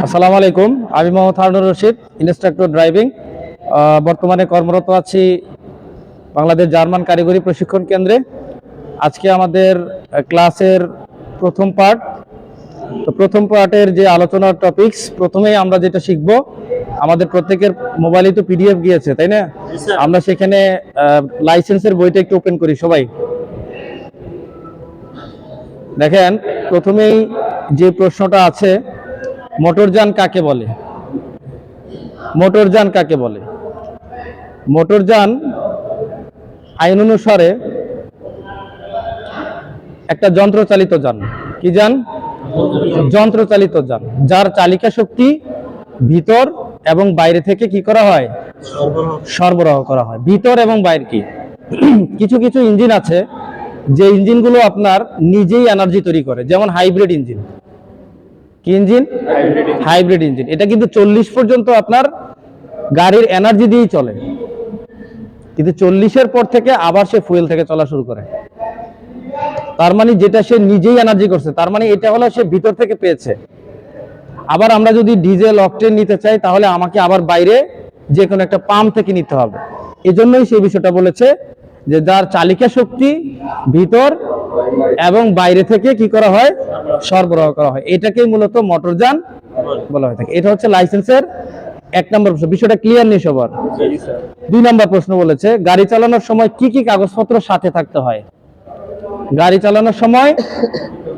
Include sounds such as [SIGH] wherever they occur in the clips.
আসসালামু আলাইকুম। আমি মোহাম্মদ হারুনুর রশিদ ইনস্ট্রাক্টর ড্রাইভিং। বর্তমানে কর্মরত আছি বাংলাদেশ জার্মান কারিগরি প্রশিক্ষণ কেন্দ্রে। আজকে আমাদের ক্লাসের প্রথম পার্ট। তো প্রথম পার্টের যে আলোচনার টপিকস প্রথমেই আমরা যেটা শিখব আমাদের প্রত্যেকের মোবাইলে তো পিডিএফ গিয়েছে তাই না? আমরা সেখানে লাইসেন্সের বইটা একটু ওপেন করি সবাই। দেখেন প্রথমেই যে প্রশ্নটা আছে মোটরযান কাকে বলে? মোটরযান কাকে বলে? মোটরযান আইন অনুসারে একটা যন্ত্রচালিত যান। কি যান? যন্ত্রচালিত যান। যার চালিকা শক্তি ভিতর এবং বাইরে থেকে কি করা হয়? সরবরাহ করা হয়। ভিতর এবং বাইরে কি? কিছু কিছু ইঞ্জিন আছে, যে ইঞ্জিনগুলো আপনার নিজেই এনার্জি তৈরি করে, যেমন হাইব্রিড ইঞ্জিন কি ইঞ্জিন? Hybrid engine. এটা কিন্তু চল্লিশ পর্যন্ত আপনার গাড়ির এনার্জি দিয়েই চলে। কিন্তু চল্লিশের পর থেকে আবার সে ফুয়েল থেকে চলা শুরু করে। তার মানে যেটা সে নিজেই এনার্জি করছে, তার মানে এটা হলো সে ভিতর থেকে পেয়েছে। আবার আমরা যদি ডিজেল অকটেন নিতে চাই, তাহলে আমাকে আবার বাইরে যে কোনো একটা পাম্প থেকে নিতে হবে। এজন্যই সেই বিষয়টা বলেছে যে যার চালিকা শক্তি ভিতর এবং বাইরে থেকে কি করা হয়? সরবরাহ করা হয়। এটাকেই মূলত মোটরযান বলা হয়ে থাকে। এটা হচ্ছে লাইসেন্সের এক নম্বর প্রশ্ন। বিষয়টা ক্লিয়ার নেই সবার? দুই নম্বর প্রশ্ন বলেছে গাড়ি চালানোর সময় কি কি কাগজপত্র সাথে থাকতে হয়? গাড়ি চালানোর সময়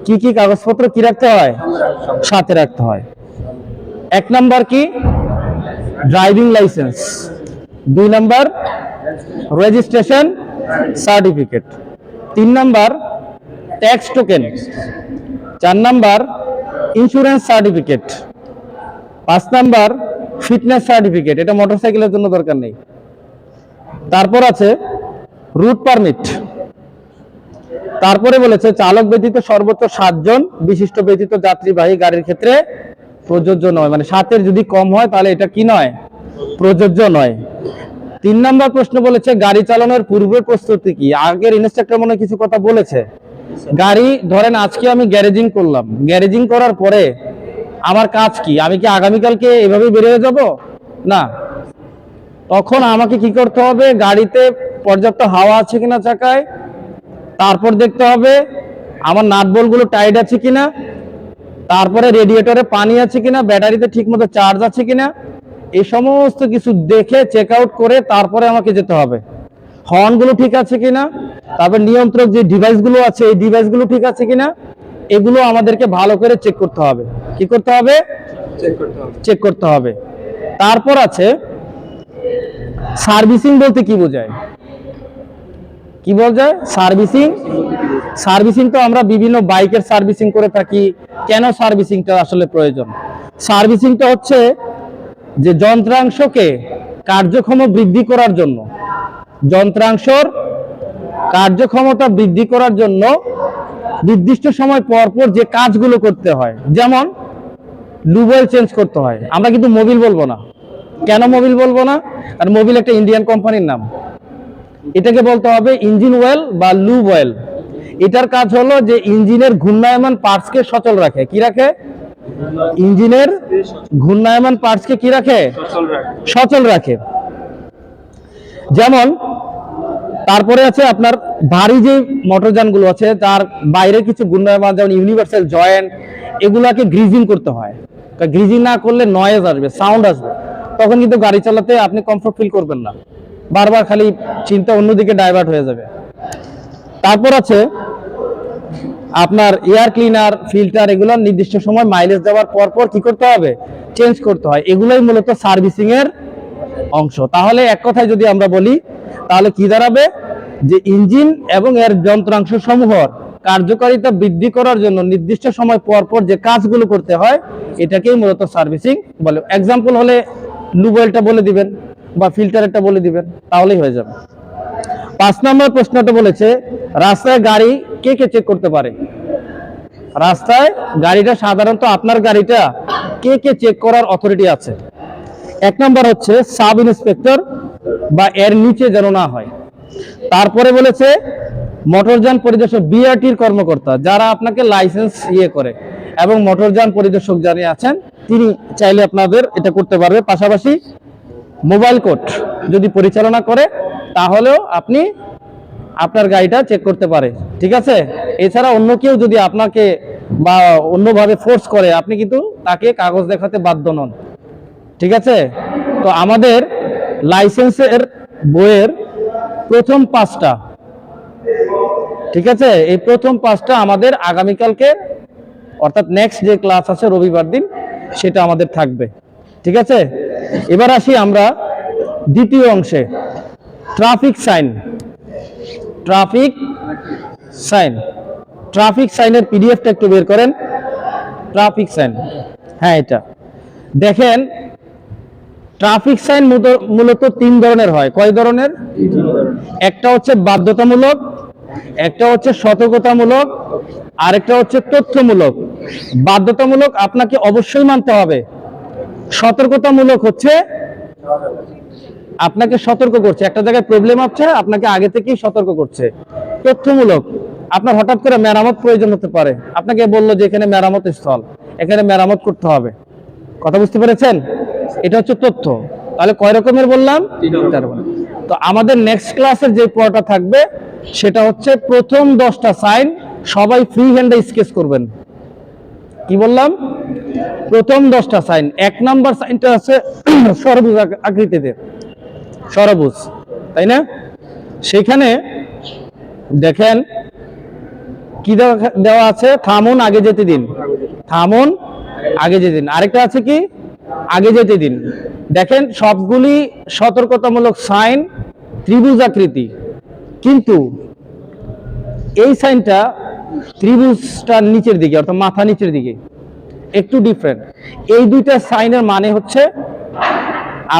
কি কি কাগজপত্র কি রাখতে হয়? সাথে রাখতে হয়। এক নম্বর কি? ড্রাইভিং লাইসেন্স দুই নম্বর রেজিস্ট্রেশন সার্টিফিকেট। তিন নাম্বার ট্যাক্স টোকেন চার নাম্বার ইন্স্যুরেন্স সার্টিফিকেট পাঁচ নাম্বার ফিটনেস সার্টিফিকেট এটা মোটরসাইকেলের জন্য দরকার নেই। তারপর আছে রুট পারমিট তারপরে বলেছে, চালক ব্যতীত সর্বোচ্চ সাতজন বিশিষ্ট ব্যতীত যাত্রীবাহী গাড়ির ক্ষেত্রে প্রযোজ্য নয়। মানে সাতের যদি কম হয়, তাহলে এটা কি নয়? প্রযোজ্য নয়। তিন নম্বর প্রশ্ন বলেছে, গাড়ি চালানোর পূর্বের প্রস্তুতি কি? আগের ইনস্ট্রাক্টর মনে কিছু কথা বলেছে। গাড়ি, ধরেন আজকে আমি গ্যারেজিং করলাম। গ্যারেজিং করার পরে আমার কাজ কি? আমি কি আগামীকালকে এভাবে বেরিয়ে যাব? না। তখন আমাকে কি করতে হবে? গাড়িতে পর্যাপ্ত হাওয়া আছে কিনা চাকায়? তারপর দেখতে হবে আমার নাট বলগুলো টাইট আছে কিনা? তারপরে রেডিয়েটরে পানি আছে কিনা? ব্যাটারিতে ঠিকমতো চার্জ আছে কিনা? এই সমস্ত কিছু দেখে চেক আউট করে তারপরে আমাকে যেতে হবে। হর্নগুলো ঠিক আছে কিনা? তারপর নিয়ন্ত্রক যে ডিভাইসগুলো আছে এই ডিভাইসগুলো ঠিক আছে কিনা? এগুলো আমাদেরকে ভালো করে চেক করতে হবে। কি করতে হবে? চেক করতে হবে। তারপর আছে সার্ভিসিং বলতে কি বোঝায়? কি বোঝায়? সার্ভিসিং সার্ভিসিং তো আমরা বিভিন্ন বাইকের সার্ভিসিং করে থাকি। কেন সার্ভিসিংটা আসলে প্রয়োজন? সার্ভিসিংটা হচ্ছে যে যন্ত্রাংশকে কার্যক্ষম বৃদ্ধি করার জন্য, যন্ত্রাংশর কার্যক্ষমতা বৃদ্ধি করার জন্য নির্দিষ্ট সময় পর পর যে কাজগুলো করতে হয়, যেমন লুবয়েল চেঞ্জ করতে হয়, আমরা কিন্তু মোবিল বলব না। কেন মোবিল বলব না? আর মোবিল একটা ইন্ডিয়ান কোম্পানির নাম। এটাকে বলতে হবে ইঞ্জিন অয়েল বা লুব অয়েল এটার কাজ হলো যে ইঞ্জিনের ঘূর্ণায়মান পার্টসকে সচল রাখে। কি রাখে? ইঞ্জিনের ঘূর্ণায়মান পার্টসকে কি রাখে? সচল রাখে। যেমন তারপরে আছে আপনার ভারী যে মোটরযানগুলো আছে তার বাইরে কিছু ঘূর্ণায়মান যেমন ইউনিভার্সাল জয়েন্ট এগুলাকে গ্রিজিং করতে হয়। গ্রিজিং না করলে নয়েজ আসবে সাউন্ড আসবে। তখন কিন্তু গাড়ি চালাতে আপনি কমফোর্ট ফিল করবেন না। বারবার খালি চিন্তা অন্যদিকে ডাইভার্ট হয়ে যাবে। তারপর আছে আপনার এয়ার ক্লিনার ফিল্টার এগুলো নির্দিষ্ট সময় মাইলেজ দেওয়ার পর পর কি করতে হবে? চেঞ্জ করতে হয়। এগুলোই মূলত সার্ভিসিং এর অংশ। তাহলে এক কথায় যদি আমরা বলি, তাহলে কি দাঁড়াবে? যে ইঞ্জিন এবং এর যন্ত্রাংশ সমূহর কার্যকারিতা বৃদ্ধি করার জন্য নির্দিষ্ট সময় পর পর যে কাজগুলো করতে হয়, এটাকেই মূলত সার্ভিসিং বলে। এক্সাম্পল হলে লুবয়েলটা বলে দিবেন বা ফিল্টারটা বলে দিবেন, তাহলেই হয়ে যাবে। পাঁচ নম্বর প্রশ্নটা বলেছে, রাস্তায় গাড়ি কে কে চেক করতে পারে? রাস্তায় গাড়িটা সাধারণত আপনার গাড়িটা কে কে চেক করার অথরিটি আছে? এক নম্বর হচ্ছে সাব ইন্সপেক্টর বা এর নিচে যেন না হয়। তারপরে বলেছে মোটরযান পরিদর্শক বিআরটির কর্মকর্তা, যারা আপনাকে লাইসেন্স ইয়ে করে এবং মোটরযান পরিদর্শক যারা আছেন, তিনি চাইলে আপনাদের এটা করতে পারবে। পাশাপাশি মোবাইল কোড যদি পরিচালনা করে, তাহলেও আপনি আপনার গাড়িটা চেক করতে পারে। ঠিক আছে? এছাড়া অন্য কেউ যদি আপনাকে বা অন্যভাবে ফোর্স করে, আপনি কিন্তু তাকে কাগজ দেখাতে বাধ্য নন। ঠিক আছে? তো আমাদের লাইসেন্সের বইয়ের প্রথম পাঁচটা। ঠিক আছে? এই প্রথম পাঁচটা আমাদের আগামীকালকে, অর্থাৎ নেক্সট যে ক্লাস আছে রবিবার দিন, সেটা আমাদের থাকবে। ঠিক আছে? এবার আসি আমরা দ্বিতীয় অংশে। Traffic sign. Traffic sign. Traffic সাইনের পিডিএফটা একটু বের করেন। Traffic sign. হ্যাঁ এটা। দেখেন, ট্রাফিক সাইন মূলত তিন ধরনের হয়। কয় ধরনের? একটা হচ্ছে বাধ্যতামূলক, একটা হচ্ছে সতর্কতামূলক, আরেকটা হচ্ছে তথ্যমূলক। বাধ্যতামূলক আপনাকে অবশ্যই মানতে হবে। সতর্কতামূলক হচ্ছে আপনাকে সতর্ক করছে। একটা জায়গায় প্রবলেম হচ্ছে আপনাকে আগে থেকেই সতর্ক করছে। তথ্যমূলক, আপনার হঠাৎ করে মেরামত প্রয়োজন হতে পারে। আপনাকে বলল যে এখানে মেরামত স্থল, এখানে মেরামত করতে হবে। কথা বুঝতে পেরেছেন? এটা হচ্ছে তথ্য। তাহলে কয় রকমের বললাম? তো আমাদের নেক্সট ক্লাসের যে পড়াটা থাকবে, সেটা হচ্ছে প্রথম দশটা সাইন সবাই ফ্রি হ্যান্ডে স্কেচ করবেন। কি বললাম? প্রথম দশটা সাইন এক নাম্বার সাইনটা আছে [CLEARS THROAT] সরবুজ আকৃতিতে সরবুজ, তাই না? সেখানে দেখেন কি দেওয়া আছে? থামুন, আগে যেতে দিন। থামুন, আগে যেতে দিন। আরেকটা আছে কি? আগে যেতে দিন। দেখেন সবগুলি সতর্কতামূলক সাইন ত্রিভুজ আকৃতি। কিন্তু এই সাইনটা ত্রিভুজটার নিচের দিকে, অর্থাৎ মাথা নিচের দিকে, একটু ডিফারেন্ট এই দুইটা সাইনের মানে হচ্ছে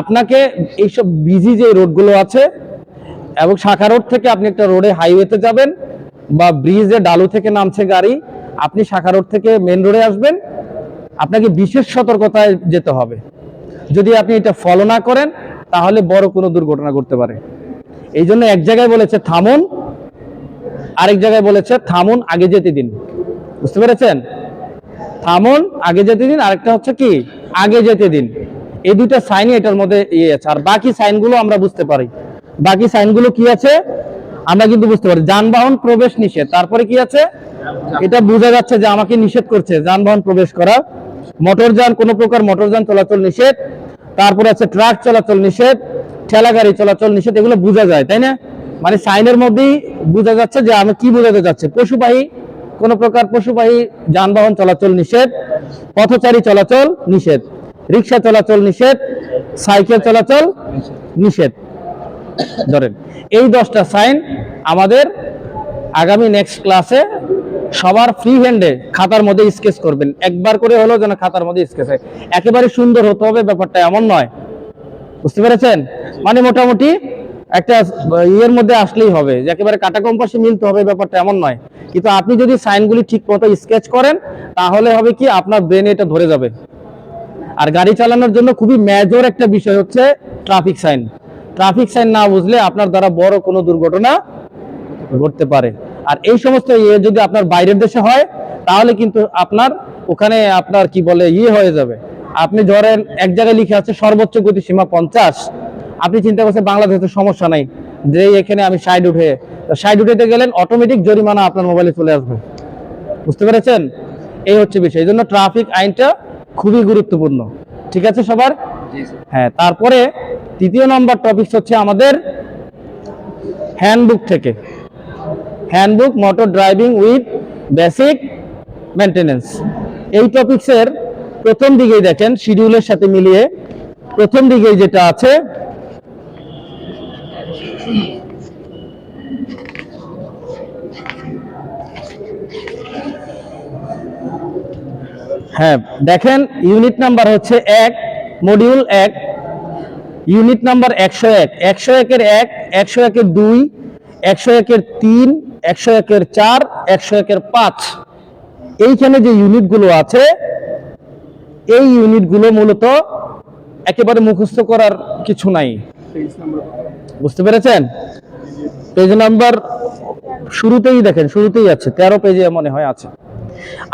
আপনাকে এইসব বিজি যে রোডগুলো আছে এবং শাখা রোড থেকে আপনি একটা রোডে হাইওয়েতে যাবেন বা ব্রিজে ডালু থেকে নামছে গাড়ি, আপনি শাখা রোড থেকে মেন রোডে আসবেন, আপনাকে বিশেষ সতর্কতায় যেতে হবে। যদি আপনি এটা ফলো না করেন, তাহলে বড় কোনো দুর্ঘটনা ঘটতে পারে। এই জন্য এক জায়গায় বলেছে, থামুন আরেক জায়গায় বলেছে, থামুন, আগে যেতে দিন। বুঝতে পেরেছেন? থামুন, আগে যেতে দিন। আরেকটা হচ্ছে কি, আগে যেতে দিন। এই দুইটা সাইনই এটার মধ্যে ইয়ে আছে। আর বাকি সাইনগুলো আমরা বুঝতে পারি। বাকি সাইনগুলো কি আছে? আমরা কিন্তু বুঝতে পারি। যানবাহন প্রবেশ নিষেধ। তারপরে কি আছে? এটা বোঝা যাচ্ছে যে আমাকে নিষেধ করছে যানবাহন প্রবেশ করা। মোটরযান কোনো প্রকার মোটরযান চলাচল নিষেধ। তারপরে আছে ট্রাক চলাচল নিষেধ। ঠেলা গাড়ি চলাচল নিষেধ। এগুলো বোঝা যায়, তাই না? মানে সাইনের মধ্যেই বোঝা যাচ্ছে যে আমি কি বোঝাতে যাচ্ছে পশুবাহী কোন প্রকার পশুবাহী যানবাহন চলাচল নিষেধ, পথচারী চলাচল নিষেধ, রিক্সা চলাচল নিষেধ, সাইকেল চলাচল নিষেধ। ধরেন, এই দশটা সাইন আমাদের আগামী নেক্সট ক্লাসে সবার ফ্রি হ্যান্ডে খাতার মধ্যে স্কেচ করবেন। একবার করে হলেও যেন খাতার মধ্যে স্কেচ হয়। একেবারে সুন্দর হতে হবে, ব্যাপারটা এমন নয়। বুঝতে পেরেছেন? মানে মোটামুটি একটা ইয়ের মধ্যে আসলেই হবে। যে একেবারে কাটা কম্পাসে মিলতে হবে ব্যাপারটা এমন নয়। কিন্তু আপনি যদি সাইনগুলি ঠিক মতো স্কেচ করেন, তাহলে হবে কি আপনার ব্রেনে এটা ধরে যাবে। আর গাড়ি চালানোর জন্য খুবই মেজর একটা বিষয় হচ্ছে ট্রাফিক সাইন ট্রাফিক সাইন না বুঝলে আপনার দ্বারা বড় কোনো দুর্ঘটনা ঘটতে পারে। আর এই সমস্ত ইয়ে যদি আপনার বাইরের দেশে হয়, তাহলে কিন্তু আপনার ওখানে আপনার কি বলে ইয়ে হয়ে যাবে। আপনি ধরেন এক জায়গায় লিখে আছে সর্বোচ্চ গতি সীমা পঞ্চাশ। আপনি চিন্তা করছেন বাংলাদেশে তো সমস্যা নাই। যে এখানে আমি সাইড উঠে সাইড উঠেতে গেলেন অটোমেটিক জরিমানা আপনার মোবাইলে চলে আসবে। বুঝতে পেরেছেন? এই হচ্ছে বিষয়। এই জন্য ট্রাফিক আইনটা খুবই গুরুত্বপূর্ণ। ঠিক আছে সবার? হ্যাঁ তারপরে তৃতীয় নম্বর টপিক হচ্ছে আমাদের হ্যান্ডবুক থেকে। Handbook motor driving with basic maintenance এই টপিক্সের প্রথম দিকেই দেখেন শিডিউলের সাথে মিলিয়ে প্রথম দিকেই যেটা আছে হ্যাঁ দেখেন ইউনিট নাম্বার হচ্ছে এক মডিউল এক ইউনিট নাম্বার একশো এক, একশো একের এক, একশো একের দুই, একশো একের তিন, একশো একের চার, একশো একের পাঁচ। এইখানে যে ইউনিটগুলো আছে, এই ইউনিটগুলো মূলত একেবারে মুখস্থ করার কিছু নাই। বুঝতে পেরেছেন? পেজ নাম্বার শুরুতেই দেখেন, শুরুতেই আছে, তেরো পেজে মনে হয় আছে।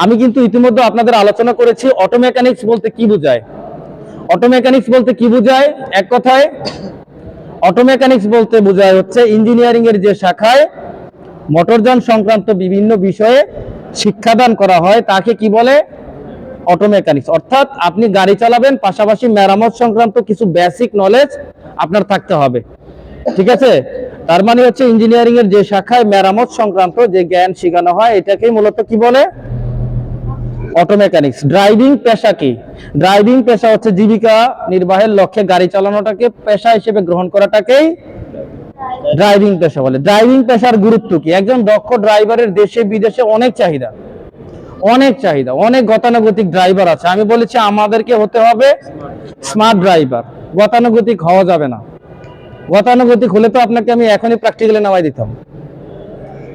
আমি কিন্তু ইতিমধ্যে আপনাদের আলোচনা করেছি অটো মেকানিক্স বলতে কি বোঝায়? অটো মেকানিক্স বলতে কি বোঝায়? এক কথায় অটো মেকানিক্স বলতে বোঝায় হচ্ছে ইঞ্জিনিয়ারিং এর যে শাখায় মোটরযান সংক্রান্ত বিভিন্ন বিষয়ে শিক্ষাদান করা হয়, তাকে কি বলে? অটো মেকানিক্স অর্থাৎ আপনি গাড়ি চালাবেন, পাশাপাশি মেরামত সংক্রান্ত কিছু বেসিক নলেজ আপনার থাকতে হবে। ঠিক আছে? তার মানে হচ্ছে ইঞ্জিনিয়ারিং এর যে শাখায় মেরামত সংক্রান্ত যে জ্ঞান শেখানো হয়, এটাকেই মূলত কি বলে? অটো মেকানিক্স ড্রাইভিং পেশা কি? ড্রাইভিং পেশা হচ্ছে জীবিকা নির্বাহের লক্ষ্যে গাড়ি চালানোটাকে পেশা হিসেবে গ্রহণ করাটাকেই ড্রাইভিং পেশা বলে। ড্রাইভিং পেশার গুরুত্ব কি? একজন দক্ষ ড্রাইভারের দেশে বিদেশে অনেক চাহিদা। অনেক চাহিদা, অনেক গতানুগতিক ড্রাইভার আছে। আমি বলেছি আমাদেরকে হতে হবে স্মার্ট ড্রাইভার গতানুগতিক হওয়া যাবে না। গতানুগতিক হলে তো আপনাকে আমি এখনই প্র্যাকটিক্যালি নামাই দিতাম।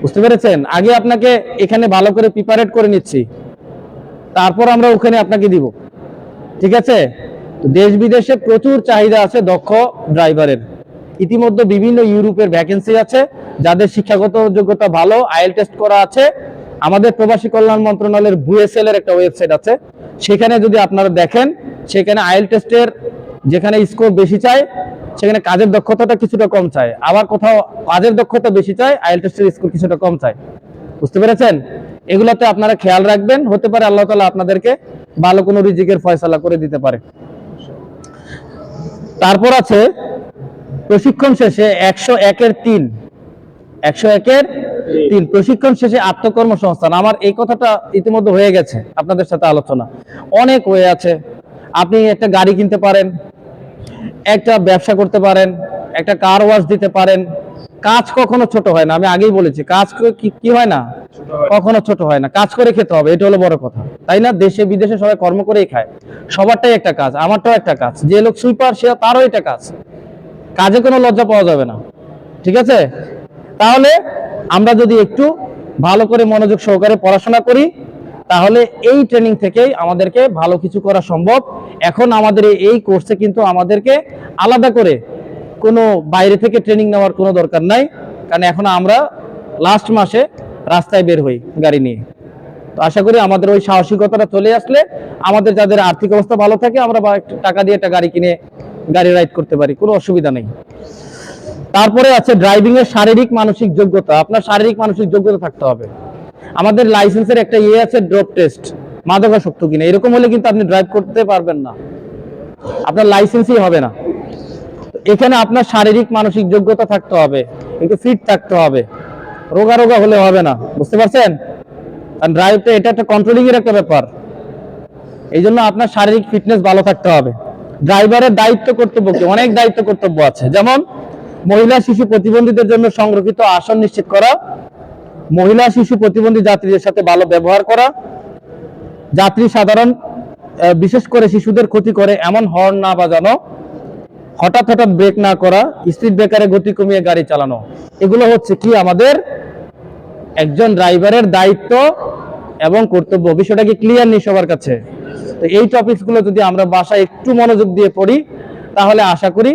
বুঝতে পেরেছেন? আগে আপনাকে এখানে ভালো করে প্রিপারেট করে নিচ্ছি। তারপর আমরা ওখানে আপনাকে দিব। ঠিক আছে? দেশ বিদেশে প্রচুর চাহিদা আছে দক্ষ ড্রাইভারের ইতিমধ্যে বিভিন্ন ইউরোপের ভ্যাকেন্সি আছে, যাদের শিক্ষাগত যোগ্যতা ভালো আইএল টেস্ট করা আছে। আমাদের প্রবাসী কল্যাণ মন্ত্রণালয়ের বুয়েসএল এর একটা ওয়েবসাইট আছে। সেখানে যদি আপনারা দেখেন, সেখানে আইএল টেস্টের যেখানে স্কোর বেশি চায় সেখানে কাজের দক্ষতাটা কিছুটা কম চায়। আবার কোথাও কাজের দক্ষতা বেশি চায়, আইএল টেস্টের স্কোর কিছুটা কম চায়। বুঝতে পেরেছেন? এগুলোতে আপনারা খেয়াল রাখবেন, হতে পারে আল্লাহ তালা আপনাদেরকে ভালো কোনো রিজিকের ফয়সালা করে দিতে পারে। তারপর আছে প্রশিক্ষণ শেষে একশো একের তিন। একশো একের তিন। প্রশিক্ষণ শেষে আত্মকর্মসংস্থান। আমার এই কথাটা ইতিমধ্যে হয়ে গেছে আপনাদের সাথে আলোচনা। অনেক হয়ে আছে। আপনি একটা গাড়ি কিনতে পারেন একটা ব্যবসা করতে পারেন, একটা কার ওয়াশ দিতে পারেন। কাজ কখনো ছোট হয় না, আমি আগেই বলেছি, কাজ ক- হয় না? কখনো ছোট হয় না, কাজ করে খেতে হবে, এটা হলো বড় কথা। তাই না? দেশে, বিদেশে সবাই কর্ম করেই খায়। সবারটাই একটা কাজ, আমারটাও একটা কাজ। যে লোক সুইপার সে তারও এটা কাজ। কাজে কোনো লজ্জা পাওয়া যাবে না। ঠিক আছে? তাহলে আমরা যদি একটু ভালো করে মনোযোগ সহকারে পড়াশোনা করি তাহলে এই ট্রেনিং থেকেই আমাদেরকে ভালো কিছু করা সম্ভব। এখন আমাদের এই- কোর্সে কিন্তু আমাদেরকে আলাদা করে কোনো বাইরে থেকে ট্রেনিং নেওয়ার কোনো দরকার নাই। কারণ এখন আমরা লাস্ট মাসে রাস্তায় বের হই গাড়ি নিয়ে। তো আশা করি আমাদের ওই সাহসিকতাটা চলে আসলে আমাদের যাদের আর্থিক অবস্থা ভালো থাকে, আমরা টাকা দিয়ে একটা গাড়ি কিনে গাড়ি রাইড করতে পারি, কোনো অসুবিধা নেই। তারপরে আছে ড্রাইভিং এর শারীরিক মানসিক যোগ্যতা। আপনার শারীরিক মানসিক যোগ্যতা থাকতে হবে। আমাদের লাইসেন্সের একটা ইয়ে আছে ড্রপ টেস্ট মাদকাসক্ত কিনা। এরকম হলে কিন্তু আপনি ড্রাইভ করতে পারবেন না। আপনার লাইসেন্সই হবে না। এখানে আপনার শারীরিক, মানসিক যোগ্যতা থাকতে হবে একটু ফিট থাকতে হবে। রোগা রোগা হলে হবে না। বুঝতে পারছেন? কারণ ড্রাইভটা এটা একটা কন্ট্রোলিং এর একটা ব্যাপার। এই জন্য আপনার শারীরিক ফিটনেস ভালো থাকতে হবে। ড্রাইভারের দায়িত্ব কর্তব্য কি? অনেক দায়িত্ব কর্তব্য আছে। যেমন মহিলা, শিশু প্রতিবন্ধীদের জন্য সংরক্ষিত আসন নিশ্চিত করা মহিলা, শিশু, প্রতিবন্ধী যাত্রীদের সাথে ভালো ব্যবহার করা। যাত্রী সাধারণ বিশেষ করে শিশুদের ক্ষতি করে এমন হর্ন না বাজানো, হঠাৎ হঠাৎ ব্রেক না করা, স্পিড ব্রেকারে গতি কমিয়ে গাড়ি চালানো। এগুলো হচ্ছে কি আমাদের একজন ড্রাইভারের দায়িত্ব এবং কর্তব্য। বিষয়টা কি ক্লিয়ার নেই সবার কাছে? তো এই টপিকসগুলো যদি আমরা বাসায় একটু মনোযোগ দিয়ে পড়ি, তাহলে আশা করি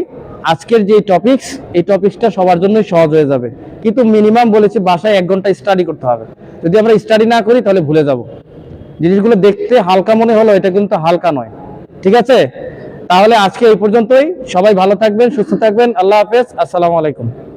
আজকের যে টপিকস এই টপিকসটা সবার জন্যই সহজ হয়ে যাবে। কিন্তু মিনিমাম বলেছি, বাসায় এক ঘণ্টা স্টাডি করতে হবে। যদি আমরা স্টাডি না করি, তাহলে ভুলে যাব। জিনিসগুলো দেখতে হালকা মনে হলো এটা কিন্তু হালকা নয়। ঠিক আছে? তাহলে আজকে এই পর্যন্তই। সবাই ভালো থাকবেন, সুস্থ থাকবেন। আল্লাহ হাফেজ। আসসালামু আলাইকুম।